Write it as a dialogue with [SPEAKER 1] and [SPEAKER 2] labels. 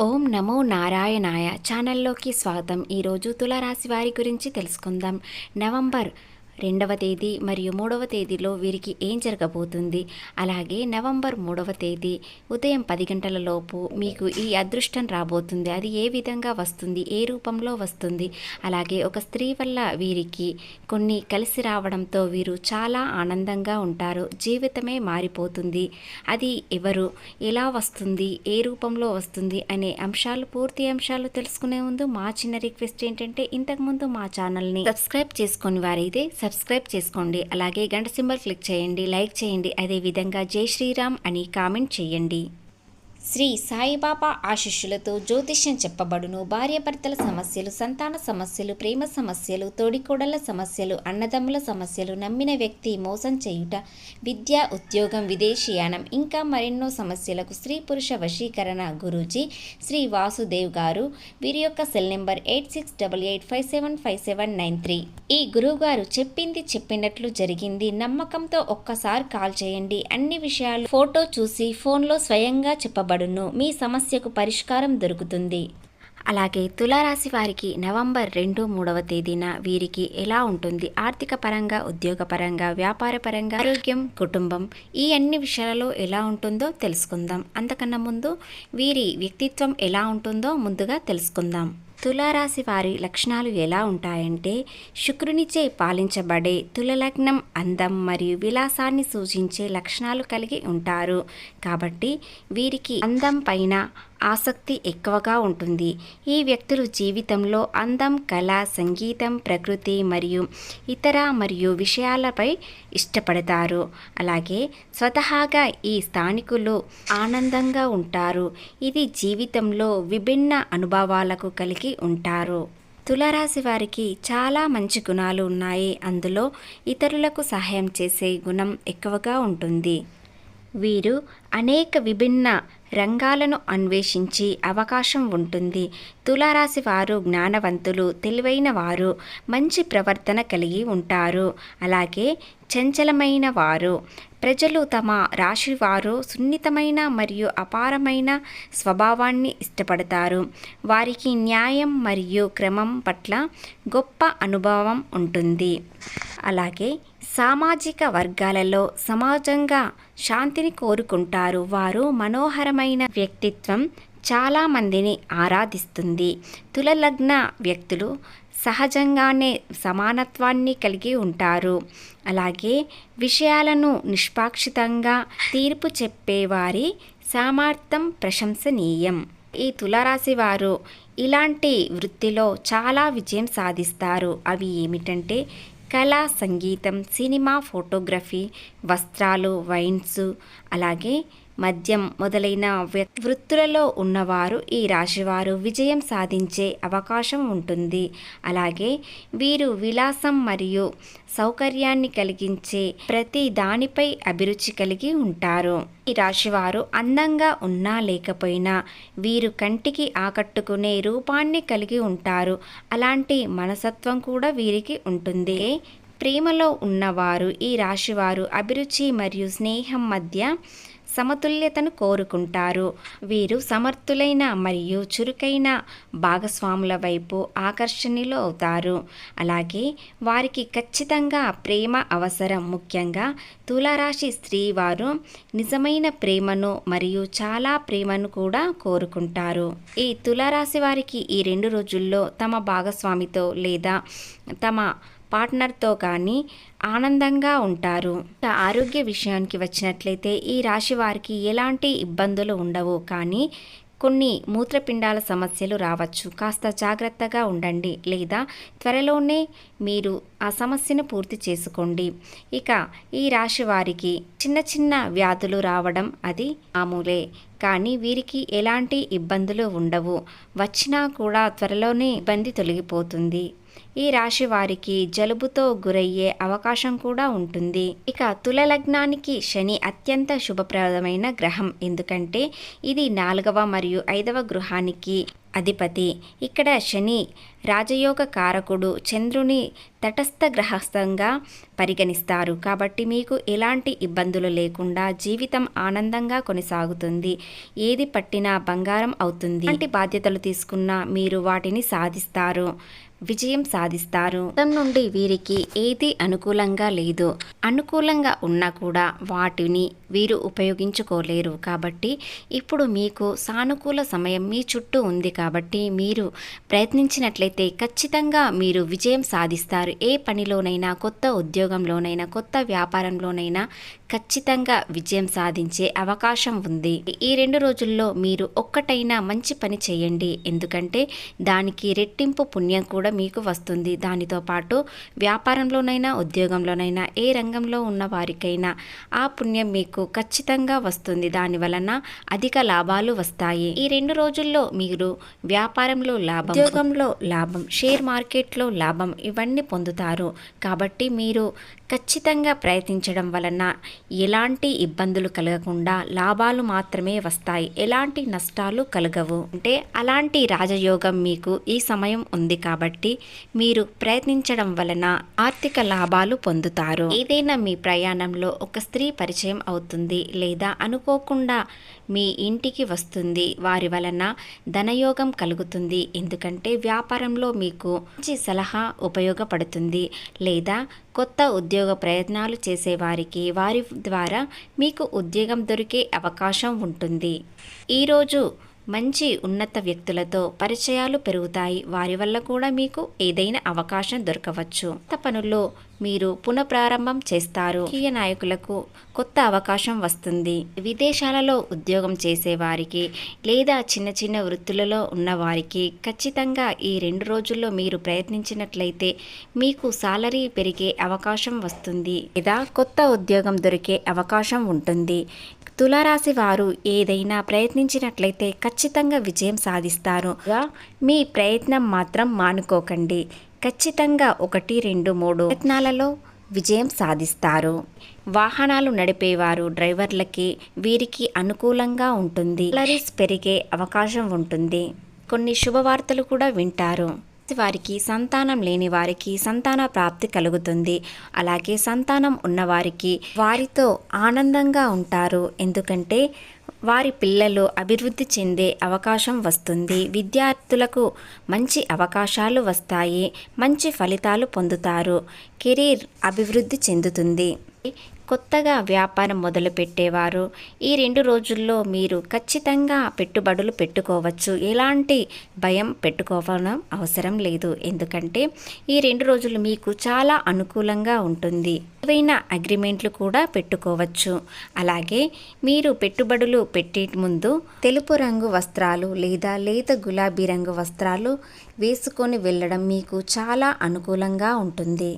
[SPEAKER 1] ఓం నమో నారాయణాయ ఛానల్లోకి స్వాగతం. ఈరోజు తులారాశి వారి గురించి తెలుసుకుందాం. నవంబర్ రెండవ తేదీ మరియు మూడవ తేదీలో వీరికి ఏం జరగబోతుంది? అలాగే నవంబర్ మూడవ తేదీ ఉదయం పది గంటల లోపు మీకు ఈ అదృష్టం రాబోతుంది. అది ఏ విధంగా వస్తుంది? ఏ రూపంలో వస్తుంది? అలాగే ఒక స్త్రీ వల్ల వీరికి కొన్ని కలిసి రావడంతో వీరు చాలా ఆనందంగా ఉంటారు. జీవితమే మారిపోతుంది. అది ఎవరు? ఎలా వస్తుంది? ఏ రూపంలో వస్తుంది? అనే అంశాలు పూర్తి అంశాలు తెలుసుకునే ముందు మా చిన్న రిక్వెస్ట్ ఏంటంటే ఇంతకుముందు మా ఛానల్ని సబ్స్క్రైబ్ చేసుకొని వారైతే సబ్స్క్రైబ్ చేసుకోండి. అలాగే గంట సింబల్ క్లిక్ చేయండి. లైక్ చేయండి. అదేవిధంగా జై శ్రీరామ్ అని కామెంట్ చేయండి. శ్రీ సాయిబాబా ఆశిష్యులతో జ్యోతిష్యం చెప్పబడును. భార్యాభర్తల సమస్యలు సంతాన సమస్యలు ప్రేమ సమస్యలు తోడికోడళ్ళ సమస్యలు అన్నదమ్ముల సమస్యలు నమ్మిన వ్యక్తి మోసం చేయుట విద్య ఉద్యోగం విదేశీయానం ఇంకా మరెన్నో సమస్యలకు స్త్రీ పురుష వశీకరణ గురూజీ శ్రీ వాసుదేవ్ గారు. వీరి యొక్క cell number eight six double eight five seven five seven nine three. ఈ గురువు గారు చెప్పింది చెప్పినట్లు జరిగింది. నమ్మకంతో ఒక్కసారి కాల్ చేయండి. అన్ని విషయాలు ఫోటో చూసి ఫోన్లో స్వయంగా చెప్పబడు చెప్పబడును మీ సమస్యకు పరిష్కారం దొరుకుతుంది. అలాగే తులారాశి వారికి నవంబర్ రెండు మూడవ తేదీన వీరికి ఎలా ఉంటుంది? ఆర్థిక పరంగా ఉద్యోగ పరంగా వ్యాపార పరంగా ఆరోగ్యం కుటుంబం ఈ అన్ని విషయాలలో ఎలా ఉంటుందో తెలుసుకుందాం. అంతకన్నా ముందు వీరి వ్యక్తిత్వం ఎలా ఉంటుందో ముందుగా తెలుసుకుందాం. తులారాశి వారి లక్షణాలు ఎలా ఉంటాయంటే శుక్రునిచే పాలించబడే తులలగ్నం అందం మరియు విలాసాన్ని సూచించే లక్షణాలు కలిగి ఉంటారు. కాబట్టి వీరికి అందం పైన ఆసక్తి ఎక్కువగా ఉంటుంది. ఈ వ్యక్తులు జీవితంలో అందం కళ సంగీతం ప్రకృతి మరియు ఇతర మరియు విషయాలపై ఇష్టపడతారు. అలాగే స్వతహాగా ఈ స్థానికులు ఆనందంగా ఉంటారు. ఇది జీవితంలో విభిన్న అనుభవాలకు కలిగి ఉంటారు. తులారాశి వారికి చాలా మంచి గుణాలు ఉన్నాయి. అందులో ఇతరులకు సహాయం చేసే గుణం ఎక్కువగా ఉంటుంది. వీరు అనేక విభిన్న రంగాలను అన్వేషించి అవకాశం ఉంటుంది. తులారాశి వారు జ్ఞానవంతులు తెలివైన వారు మంచి ప్రవర్తన కలిగి ఉంటారు. అలాగే చంచలమైన వారు ప్రజలు తమ రాశి వారు సున్నితమైన మరియు అపారమైన స్వభావాన్ని ఇష్టపడతారు. వారికి న్యాయం మరియు క్రమం పట్ల గొప్ప అనుభవం ఉంటుంది. అలాగే సామాజిక వర్గాలలో సమాజంగా శాంతిని కోరుకుంటారు. వారు మనోహరమైన వ్యక్తిత్వం చాలామందిని ఆరాధిస్తుంది. తులలగ్న వ్యక్తులు సహజంగానే సమానత్వాన్ని కలిగి ఉంటారు. అలాగే విషయాలను నిష్పాక్షితంగా తీర్పు చెప్పేవారి సామర్థ్యం ప్రశంసనీయం. ఈ తులారాశి వారు ఇలాంటి వృత్తిలో చాలా విజయం సాధిస్తారు. అవి ఏమిటంటే కళ సంగీతం సినిమా ఫోటోగ్రఫీ వస్త్రాలు వైన్స్ అలాగే మద్యం మొదలైన వృత్తులలో ఉన్నవారు ఈ రాశివారు విజయం సాధించే అవకాశం ఉంటుంది. అలాగే వీరు విలాసం మరియు సౌకర్యాన్ని కలిగించే ప్రతి దానిపై అభిరుచి కలిగి ఉంటారు. ఈ రాశివారు అందంగా ఉన్నా లేకపోయినా వీరు కంటికి ఆకట్టుకునే రూపాన్ని కలిగి ఉంటారు. అలాంటి మనసత్వం కూడా వీరికి ఉంటుంది. ప్రేమలో ఉన్నవారు ఈ రాశివారు అభిరుచి మరియు స్నేహం మధ్య సమతుల్యతను కోరుకుంటారు. వీరు సమర్థులైన మరియు చురుకైన భాగస్వాముల వైపు ఆకర్షణీయులు అవుతారు. అలాగే వారికి ఖచ్చితంగా ప్రేమ అవసరం. ముఖ్యంగా తులారాశి స్త్రీ వారు నిజమైన ప్రేమను మరియు చాలా ప్రేమను కూడా కోరుకుంటారు. ఈ తులారాశి వారికి ఈ రెండు రోజుల్లో తమ భాగస్వామితో లేదా తమ పార్ట్నర్తో కానీ ఆనందంగా ఉంటారు. ఆరోగ్య విషయానికి వచ్చినట్లయితే ఈ రాశి వారికి ఎలాంటి ఇబ్బందులు ఉండవు. కానీ కొన్ని మూత్రపిండాల సమస్యలు రావచ్చు. కాస్త జాగ్రత్తగా ఉండండి. లేదా త్వరలోనే మీరు ఆ సమస్యను పూర్తి చేసుకోండి. ఇక ఈ రాశి వారికి చిన్న చిన్న వ్యాధులు రావడం అది మామూలే. కానీ వీరికి ఎలాంటి ఇబ్బందులు ఉండవు. వచ్చినా కూడా త్వరలోనే ఇబ్బంది తొలగిపోతుంది. ఈ రాశి వారికి జలుబుతో గురయ్యే అవకాశం కూడా ఉంటుంది. ఇక తుల లగ్నానికి శని అత్యంత శుభప్రదమైన గ్రహం. ఎందుకంటే ఇది నాలుగవ మరియు ఐదవ గృహానికి అధిపతి. ఇక్కడ శని రాజయోగ కారకుడు చంద్రుని తటస్థ గ్రహస్థంగా పరిగణిస్తారు. కాబట్టి మీకు ఎలాంటి ఇబ్బందులు లేకుండా జీవితం ఆనందంగా కొనసాగుతుంది. ఏది పట్టినా బంగారం అవుతుంది. ఎలాంటి బాధ్యతలు తీసుకున్నా మీరు వాటిని సాధిస్తారు. విజయం సాధిస్తారు. గతం నుండి వీరికి ఏది అనుకూలంగా లేదు. అనుకూలంగా ఉన్నా కూడా వాటిని వీరు ఉపయోగించుకోలేరు కాబట్టి ఇప్పుడు మీకు సానుకూల సమయం మీ చుట్టూ ఉంది కాబట్టి మీరు ప్రయత్నించినట్లయితే ఖచ్చితంగా మీరు విజయం సాధిస్తారు. ఏ పనిలోనైనా కొత్త ఉద్యోగంలోనైనా కొత్త వ్యాపారంలోనైనా ఖచ్చితంగా విజయం సాధించే అవకాశం ఉంది. ఈ రెండు రోజుల్లో మీరు ఒక్కటైనా మంచి పని చేయండి. ఎందుకంటే దానికి రెట్టింపు పుణ్యం కూడా మీకు వస్తుంది. దానితో పాటు వ్యాపారంలోనైనా ఉద్యోగంలోనైనా ఏ రంగంలో ఉన్న వారికైనా ఆ పుణ్యం మీకు ఖచ్చితంగా వస్తుంది. దాని వలన అధిక లాభాలు వస్తాయి. ఈ రెండు రోజుల్లో మీరు వ్యాపారంలో లాభం ఉద్యోగంలో లాభం షేర్ మార్కెట్లో లాభం ఇవన్నీ పొందుతారు. కాబట్టి మీరు ఖచ్చితంగా ప్రయత్నించడం వలన ఎలాంటి ఇబ్బందులు కలగకుండా లాభాలు మాత్రమే వస్తాయి. ఎలాంటి నష్టాలు కలగవు. అంటే అలాంటి రాజయోగం మీకు ఈ సమయం ఉంది కాబట్టి మీరు ప్రయత్నించడం వలన ఆర్థిక లాభాలు పొందుతారు. ఏదైనా మీ ప్రయాణంలో ఒక స్త్రీ పరిచయం అవుతుంది లేదా అనుకోకుండా మీ ఇంటికి వస్తుంది. వారి వలన ధనయోగం కలుగుతుంది. ఎందుకంటే వ్యాపారంలో మీకు మంచి సలహా ఉపయోగపడుతుంది. లేదా కొత్త ఉద్యోగ ప్రయత్నాలు చేసేవారికి వారి ద్వారా మీకు ఉద్యోగం దొరికే అవకాశం ఉంటుంది. ఈరోజు మంచి ఉన్నత వ్యక్తులతో పరిచయాలు పెరుగుతాయి. వారి వల్ల కూడా మీకు ఏదైనా అవకాశం దొరకవచ్చు. కొత్త పనుల్లో మీరు పునఃప్రారంభం చేస్తారు. రాజకీయ నాయకులకు కొత్త అవకాశం వస్తుంది. విదేశాలలో ఉద్యోగం చేసేవారికి లేదా చిన్న చిన్న వృత్తులలో ఉన్నవారికి ఖచ్చితంగా ఈ రెండు రోజుల్లో మీరు ప్రయత్నించినట్లయితే మీకు సాలరీ పెరిగే అవకాశం వస్తుంది. లేదా కొత్త ఉద్యోగం దొరికే అవకాశం ఉంటుంది. తులారాశి వారు ఏదైనా ప్రయత్నించినట్లయితే ఖచ్చితంగా విజయం సాధిస్తారు. మీ ప్రయత్నం మాత్రం మానుకోకండి. ఖచ్చితంగా ఒకటి రెండు మూడు ప్రయత్నాలలో విజయం సాధిస్తారు. వాహనాలు నడిపేవారు డ్రైవర్లకి వీరికి అనుకూలంగా ఉంటుంది. సాలరీస్ పెరిగే అవకాశం ఉంటుంది. కొన్ని శుభవార్తలు కూడా వింటారు. వారికి సంతానం లేని వారికి సంతాన ప్రాప్తి కలుగుతుంది. అలాగే సంతానం ఉన్నవారికి వారితో ఆనందంగా ఉంటారు. ఎందుకంటే వారి పిల్లలు అభివృద్ధి చెందే అవకాశం వస్తుంది. విద్యార్థులకు మంచి అవకాశాలు వస్తాయి. మంచి ఫలితాలు పొందుతారు. కెరీర్ అభివృద్ధి చెందుతుంది. కొత్తగా వ్యాపారం మొదలుపెట్టేవారు. ఈ రెండు రోజుల్లో మీరు ఖచ్చితంగా పెట్టుబడులు పెట్టుకోవచ్చు. ఎలాంటి భయం పెట్టుకోవడం అవసరం లేదు. ఎందుకంటే ఈ రెండు రోజులు మీకు చాలా అనుకూలంగా ఉంటుంది. ఏవైనా అగ్రిమెంట్లు కూడా పెట్టుకోవచ్చు. అలాగే మీరు పెట్టుబడులు పెట్టే ముందు తెలుపు రంగు వస్త్రాలు లేదా లేత గులాబీ రంగు వస్త్రాలు వేసుకొని వెళ్ళడం మీకు చాలా అనుకూలంగా ఉంటుంది.